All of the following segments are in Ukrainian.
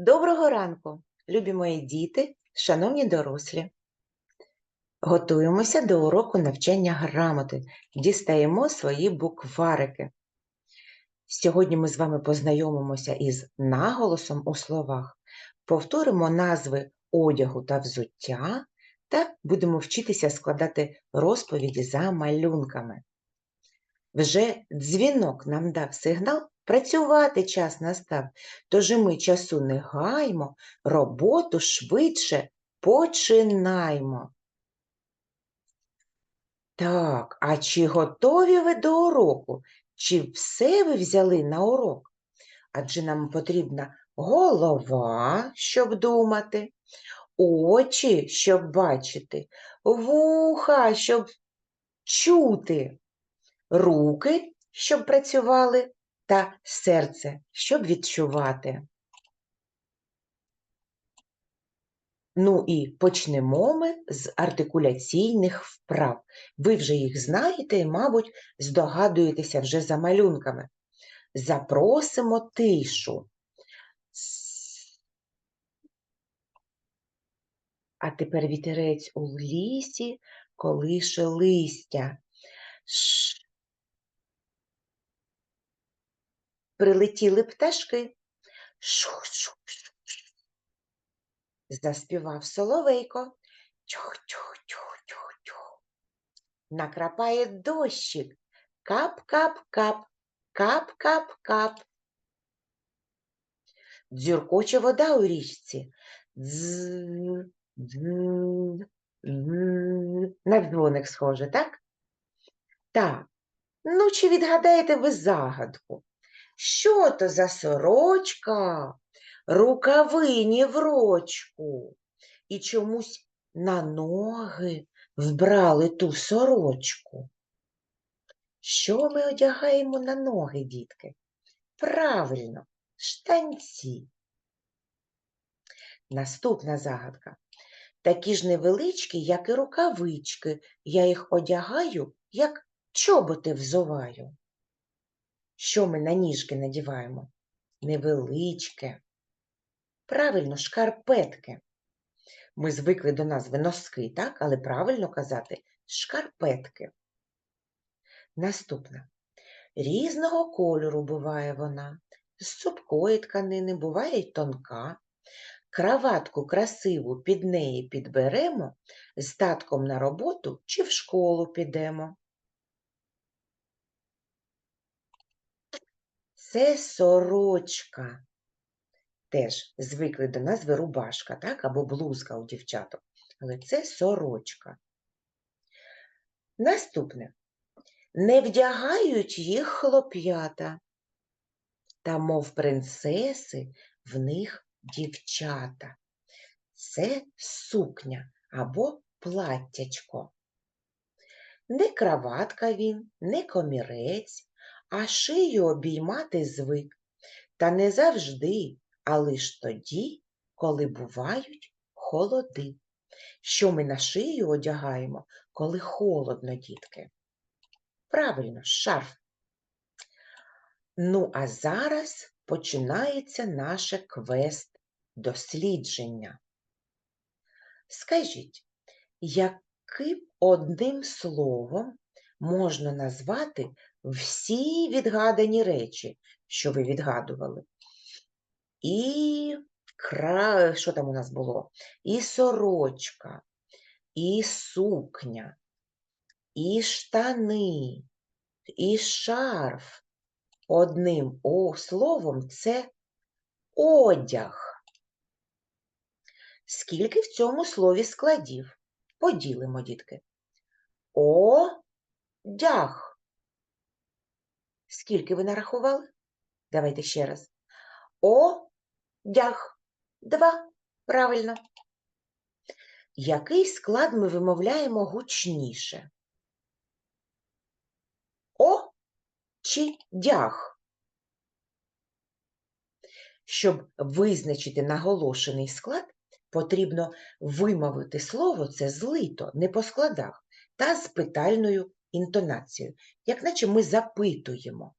Доброго ранку, любі мої діти, шановні дорослі. Готуємося до уроку навчання грамоти, дістаємо свої букварики. Сьогодні ми з вами познайомимося із наголосом у словах, повторимо назви одягу та взуття та будемо вчитися складати розповіді за малюнками. Вже дзвінок нам дав сигнал, працювати час настав, тож і ми часу не гаймо, роботу швидше починаймо. Так, а чи готові ви до уроку? Чи все ви взяли на урок? Адже нам потрібна голова, щоб думати, очі, щоб бачити, вуха, щоб чути, руки, щоб працювали, та серце, щоб відчувати. Ну і почнемо ми з артикуляційних вправ. Ви вже їх знаєте і, мабуть, здогадуєтеся вже за малюнками. Запросимо тишу. А тепер вітерець у лісі колише листя. Ш. Прилетіли пташки. Шу-шу-шу. Заспівав соловейко. Чух-чух-чух-чух-чух. Накрапає дощик. Кап-кап-кап, кап-кап-кап. Дзюркоче вода у річці. Дз. На дзвоник схоже, так? Так. Ну, чи відгадаєте ви загадку? Що то за сорочка? Рукавині в рочку. І чомусь на ноги вбрали ту сорочку. Що ми одягаємо на ноги, дітки? Правильно, штанці. Наступна загадка. Такі ж невеличкі, як і рукавички. Я їх одягаю, як чоботи взуваю. Що ми на ніжки надіваємо? Невеличке. Правильно, шкарпетки. Ми звикли до назви носки, так? Але правильно казати шкарпетки. Наступна. Різного кольору буває вона. З цупкої тканини буває й тонка. Краватку красиву під неї підберемо, з татком на роботу чи в школу підемо. Це сорочка. Теж звикли до назви рубашка, так, або блузка у дівчаток. Але це сорочка. Наступне. Не вдягають їх хлоп'ята, та, мов принцеси, в них дівчата. Це сукня або платтячко. Не краватка він, не комірець, а шию обіймати звик. Та не завжди, а лиш тоді, коли бувають холоди. Що ми на шию одягаємо, коли холодно, дітки? Правильно, шарф. Ну, а зараз починається наше квест дослідження. Скажіть, яким одним словом можна назвати всі відгадані речі, що ви відгадували? І кра... що там у нас було? І сорочка, і сукня, і штани, і шарф. Одним о, словом це одяг. Скільки в цьому слові складів? Поділимо, дітки. Одяг. Скільки ви нарахували? Давайте ще раз. Одяг. Два. Правильно. Який склад ми вимовляємо гучніше? О чи дяг? Щоб визначити наголошений склад, потрібно вимовити слово це злито, не по складах, та з питальною інтонацією, як наче ми запитуємо.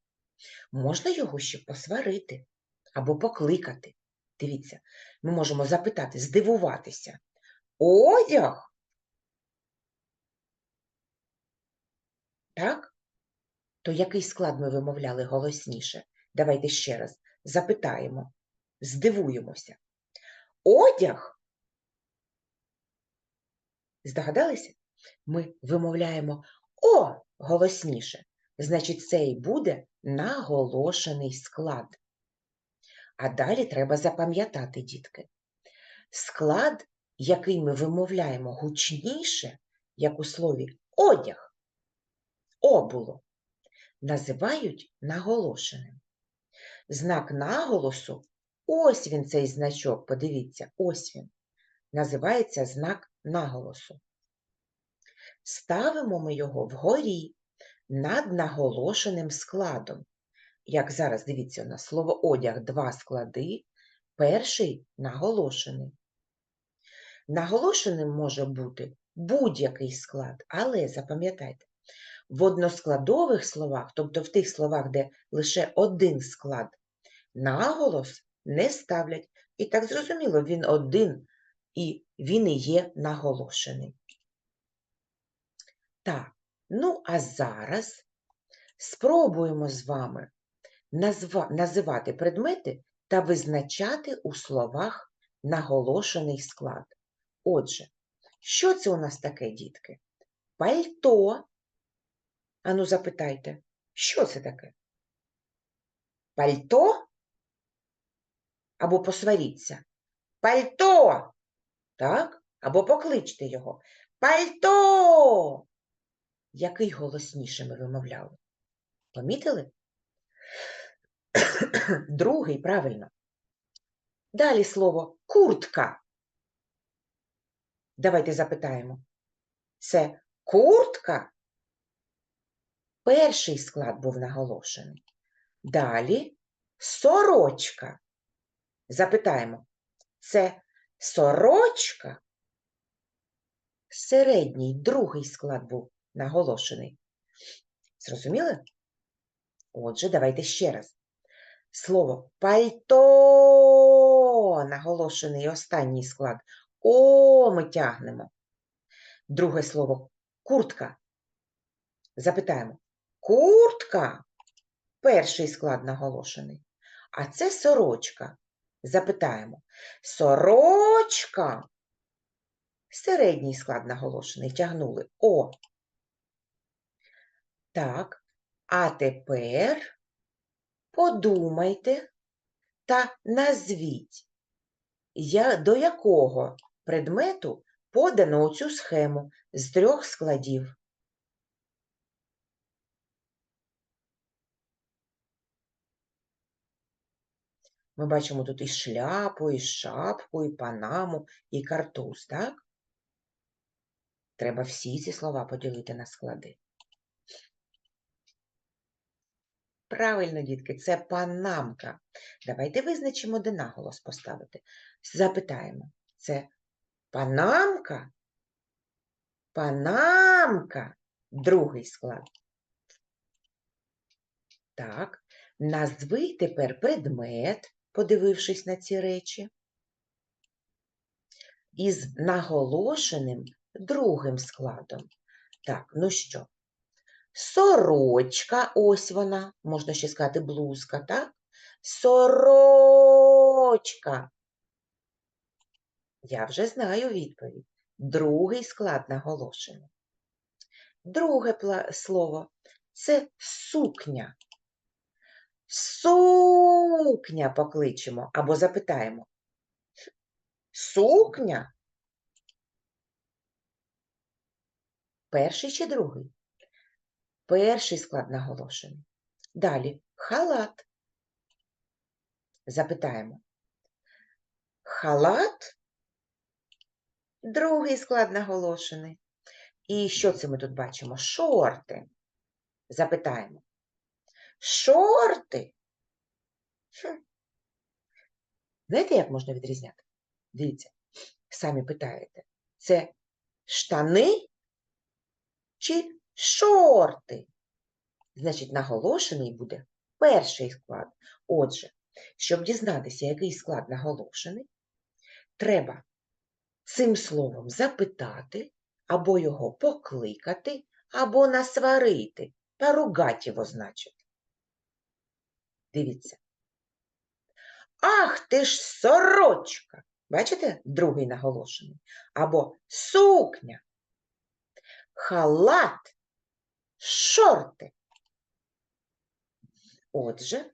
Можна його ще посварити або покликати. Дивіться, ми можемо запитати, здивуватися. Одяг? Так? То який склад ми вимовляли голосніше? Давайте ще раз запитаємо, здивуємося. Одяг? Здогадалися? Ми вимовляємо О голосніше. Значить, це і буде наголошений склад. А далі треба запам'ятати, дітки. Склад, який ми вимовляємо гучніше, як у слові одяг, о було, називають наголошеним. Знак наголосу, ось він цей значок, подивіться, ось він, називається знак наголосу. Ставимо ми його вгорі над наголошеним складом. Як зараз, дивіться, у нас слово одяг два склади, перший наголошений. Наголошеним може бути будь-який склад, але запам'ятайте, в односкладових словах, тобто в тих словах, де лише один склад, наголос не ставлять. І так зрозуміло, він один і він і є наголошений. Так, ну а зараз спробуємо з вами назва, називати предмети та визначати у словах наголошений склад. Отже, що це у нас таке, дітки? Пальто. Ану, запитайте, що це таке? Пальто? Або посваріться. Пальто! Так? Або покличте його. Пальто! Який голосніше ми вимовляли? Помітили? Другий, правильно. Далі слово куртка. Давайте запитаємо. Це куртка? Перший склад був наголошений. Далі сорочка. Запитаємо. Це сорочка? Середній, другий склад був наголошений. Зрозуміли? Отже, давайте ще раз. Слово пальто, наголошений останній склад. О, ми тягнемо. Друге слово куртка. Запитаємо. Куртка. Перший склад наголошений. А це сорочка. Запитаємо. Сорочка. Середній склад наголошений. Тягнули О. Так. А тепер подумайте та назвіть, до якого предмету подано цю схему з трьох складів. Ми бачимо тут і шляпу, і шапку, і панаму, і картуз, так? Треба всі ці слова поділити на склади. Правильно, дітки, це панамка. Давайте визначимо, де наголос поставити. Запитаємо, це панамка? Панамка. Другий склад. Так, назви тепер предмет, подивившись на ці речі, із наголошеним другим складом. Так, ну що? Сорочка, ось вона, можна ще сказати блузка, так? Сорочка. Я вже знаю відповідь. Другий склад наголошений. Друге слово це сукня. Сукня покличемо або запитаємо. Сукня? Перший чи другий? Перший склад наголошений. Далі халат. Запитаємо. Халат? Другий склад наголошений. І що це ми тут бачимо? Шорти. Запитаємо. Шорти? Хм. Знаєте, як можна відрізняти? Дивіться, самі питаєте, це штани чи шорти? Значить, наголошений буде перший склад. Отже, Щоб дізнатися, який склад наголошений, треба цим словом запитати, або його покликати, або насварити, поругать його, значить. Дивіться. Ах ти ж сорочка! Бачите, другий наголошений. Або сукня, халат, шорти. Отже,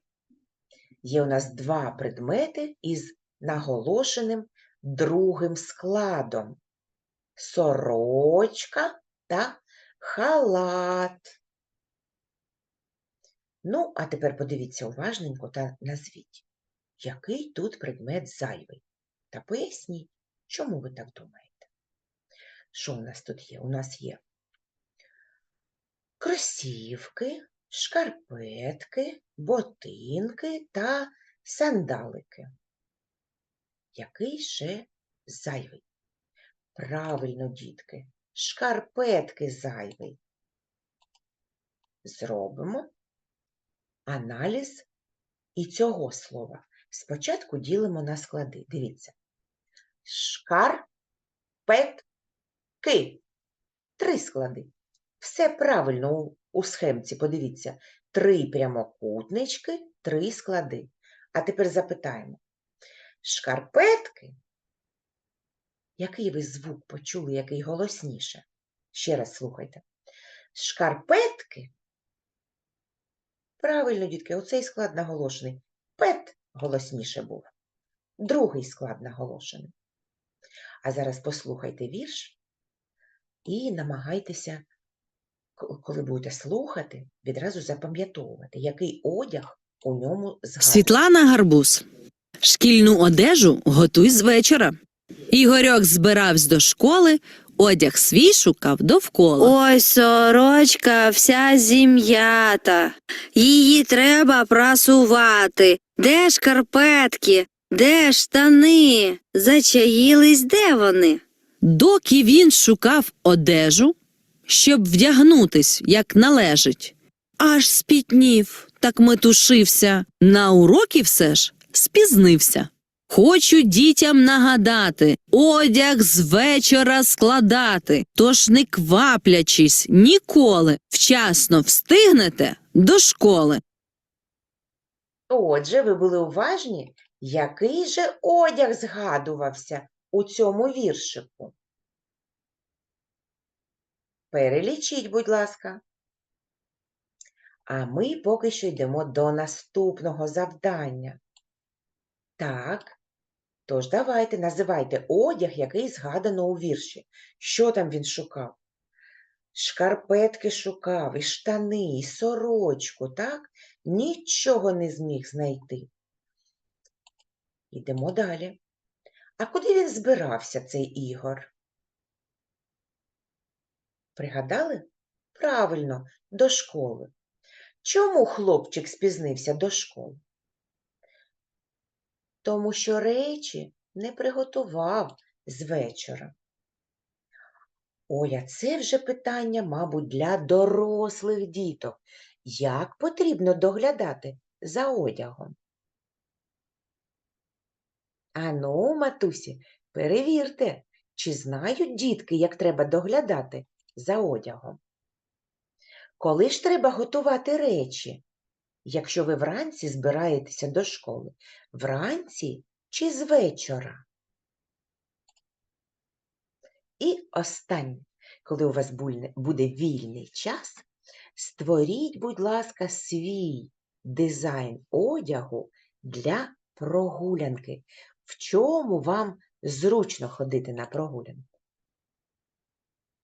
є у нас два предмети із наголошеним другим складом. Сорочка та халат. Ну, а тепер подивіться уважненько та назвіть, який тут предмет зайвий. Та поясніть, чому ви так думаєте? Що у нас тут є? У нас є кросівки, шкарпетки, ботинки та сандалики. Який ще зайвий? Правильно, дітки, шкарпетки зайвий. Зробимо аналіз і цього слова. Спочатку ділимо на склади. Дивіться. Шкарпетки. Три склади. Все правильно у, схемці, подивіться. Три прямокутнички, три склади. А тепер запитаємо. Шкарпетки. Який ви звук почули, який голосніше? Ще раз слухайте. Шкарпетки. Правильно, дітки, оцей склад наголошений. Пет голосніше був. Другий склад наголошений. А зараз послухайте вірш і намагайтеся, коли будете слухати, відразу запам'ятовувати, який одяг у ньому згадується. Світлана Гарбуз. Шкільну одежу готуй з вечора. Ігорьок збиравсь до школи, одяг свій шукав довкола. Ой, сорочка вся зім'ята. Її треба прасувати. Де шкарпетки? Де штани? Зачаїлись, де вони? Доки він шукав одежу, щоб вдягнутись, як належить, аж спітнів, так метушився. На уроки все ж спізнився. Хочу дітям нагадати, одяг з вечора складати, тож не кваплячись ніколи, вчасно встигнете до школи. Отже, ви були уважні, який же одяг згадувався у цьому віршику? Перелічіть, будь ласка. А ми поки що йдемо до наступного завдання. Так, тож давайте називайте одяг, який згадано у вірші. Що там він шукав? Шкарпетки шукав, і штани, і сорочку, так? Нічого не зміг знайти. Йдемо далі. А куди він збирався, цей Ігор? Пригадали? Правильно, до школи. Чому хлопчик спізнився до школи? Тому що речі не приготував з вечора. Ой, а це вже питання, мабуть, для дорослих діток. Як потрібно доглядати за одягом? Ану, матусі, перевірте, чи знають дітки, як треба доглядати за одягом. Коли ж треба готувати речі, якщо ви вранці збираєтеся до школи? Вранці чи з вечора? І останнє, коли у вас буде вільний час, створіть, будь ласка, свій дизайн одягу для прогулянки. В чому вам зручно ходити на прогулянку?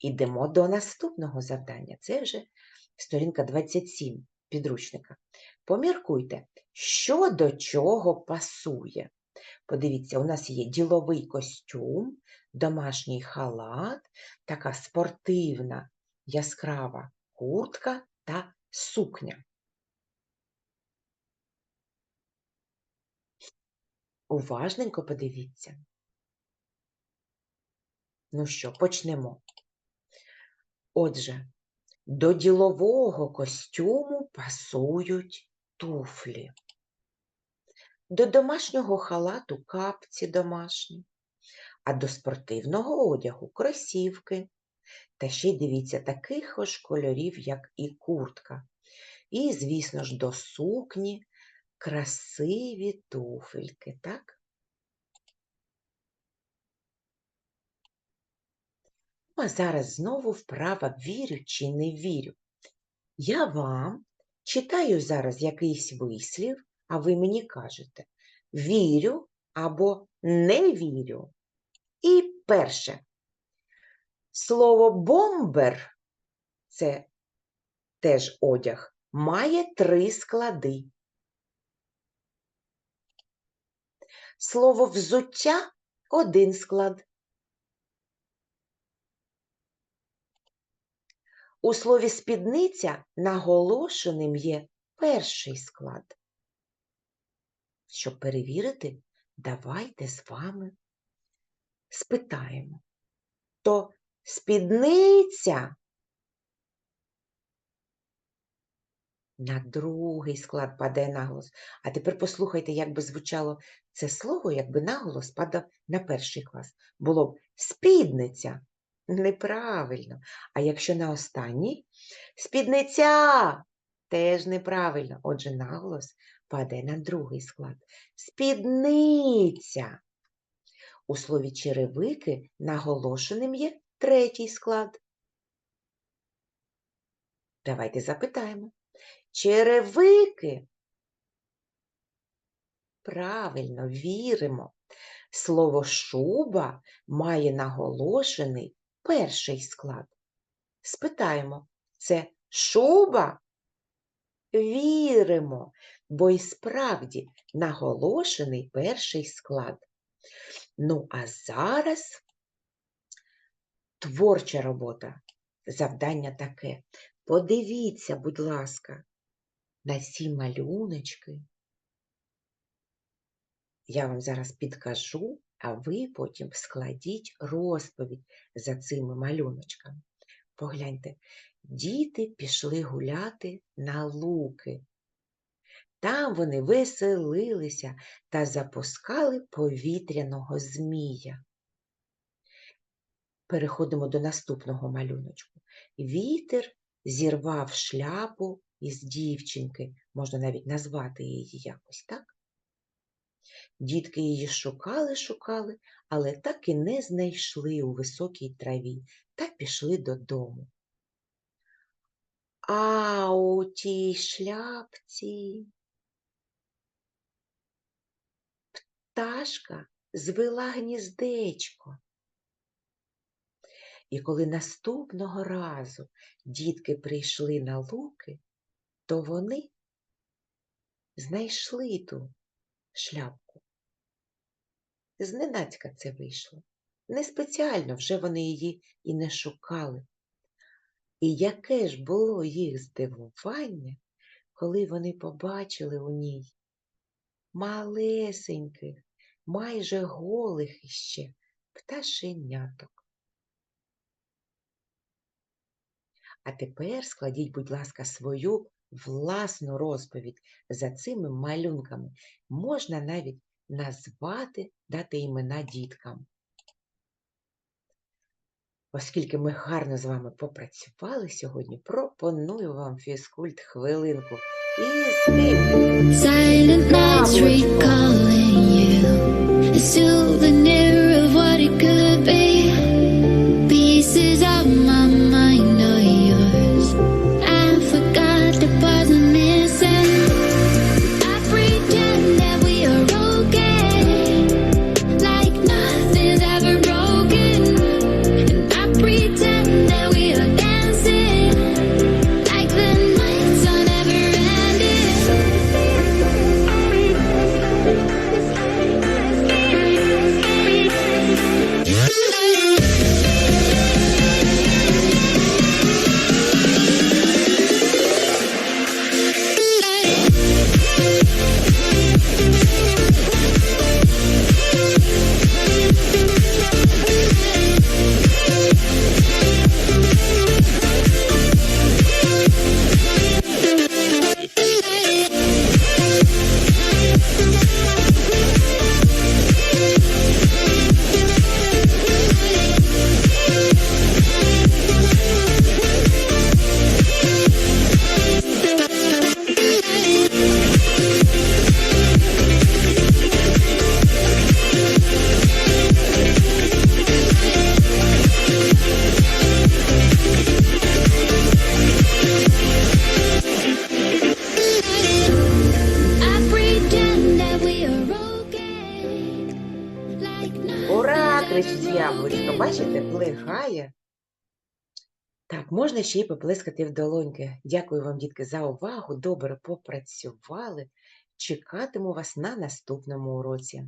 Ідемо до наступного завдання. Це вже сторінка 27 підручника. Поміркуйте, що до чого пасує. Подивіться, у нас є діловий костюм, домашній халат, така спортивна яскрава куртка та сукня. Уважненько подивіться. Ну що, почнемо. Отже, до ділового костюму пасують туфлі. до домашнього халату капці домашні, а до спортивного одягу кросівки. Та ще й дивіться таких ось кольорів, як і куртка. І, звісно ж, до сукні красиві туфельки, так? А зараз знову вправа вірю чи не вірю. Я вам читаю зараз якийсь вислів, а ви мені кажете вірю або не вірю. І перше. Слово бомбер це теж одяг, має три склади. Слово взуття один склад. У слові спідниця наголошеним є перший склад. Щоб перевірити, давайте з вами спитаємо. То спідниця на другий склад падає наголос. А тепер послухайте, як би звучало це слово, якби наголос падав на перший клас. Було б спідниця. Неправильно. А якщо на останній спідниця теж неправильно. Отже, наголос падає на другий склад. Спідниця. У слові черевики наголошеним є третій склад. Давайте запитаємо. Черевики. Правильно, віримо. Слово шуба має наголошений перший склад. Спитаємо, це шуба? Віримо, бо і справді наголошений перший склад. Ну, а зараз творча робота. Завдання таке. Подивіться, будь ласка, на ці малюночки. Я вам зараз підкажу, а ви потім складіть розповідь за цими малюночками. Погляньте, діти пішли гуляти на луки. Там вони веселилися та запускали повітряного змія. Переходимо до наступного малюночку. Вітер зірвав шляпу із дівчинки, можна навіть назвати її якось, так? Дітки її шукали, шукали, але так і не знайшли у високій траві та пішли додому. А у тій шляпці пташка звела гніздечко. І коли наступного разу дітки прийшли на луки, то вони знайшли ту шляпку. Зненацька це вийшло. Не спеціально вже вони її і не шукали. І яке ж було їх здивування, коли вони побачили у ній малесеньких, майже голих іще пташеняток. А тепер складіть, будь ласка, свою власну розповідь за цими малюнками. Можна навіть назвати, дати імена діткам. Оскільки ми гарно з вами попрацювали сьогодні, пропоную вам фізкульт хвилинку. І з? Silent nights recalling you, a souvenir of what it could be. Pieces можна ще й поплескати в долоньки. Дякую вам, дітки, за увагу. Добре попрацювали. Чекатиму вас на наступному уроці.